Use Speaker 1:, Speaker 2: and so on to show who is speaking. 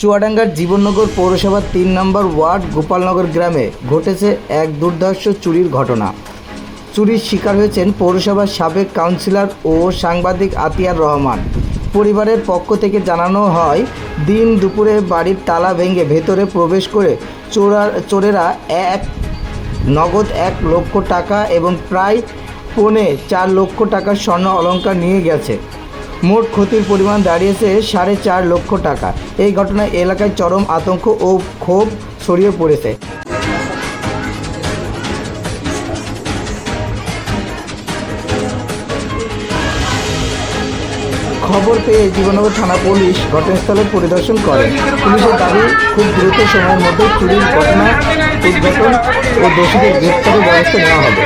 Speaker 1: চুয়াডাঙ্গার জীবননগর পৌরসভার তিন নম্বর ওয়ার্ড গোপালনগর গ্রামে ঘটেছে এক দুর্ধর্ষ চুরির ঘটনা। চুরির শিকার হয়েছেন পৌরসভার সাবেক কাউন্সিলর ও সাংবাদিক আতিয়ার রহমান। পরিবারের পক্ষ থেকে জানানো হয়, দিন দুপুরে বাড়ির তালা ভেঙে ভেতরে প্রবেশ করে চোরা, চোরেরা এক, নগদ এক লক্ষ টাকা এবং প্রায় পৌনে চার লক্ষ টাকার স্বর্ণ অলঙ্কার নিয়ে গেছে। মোট ক্ষতির পরিমাণ দাঁড়িয়েছে সাড়ে চার লক্ষ টাকা। এই ঘটনায় এলাকায় চরম আতঙ্ক ও ক্ষোভ ছড়িয়ে পড়েছে। খবর পেয়ে জীবনগর থানা পুলিশ ঘটনাস্থলে পরিদর্শন করে। পুলিশের দাবি, খুব দ্রুত সময়ের মধ্যে চুরির ঘটনা, উদ্ঘাটন ও দোষীদের গ্রেপ্তারের ব্যবস্থা নেওয়া হবে।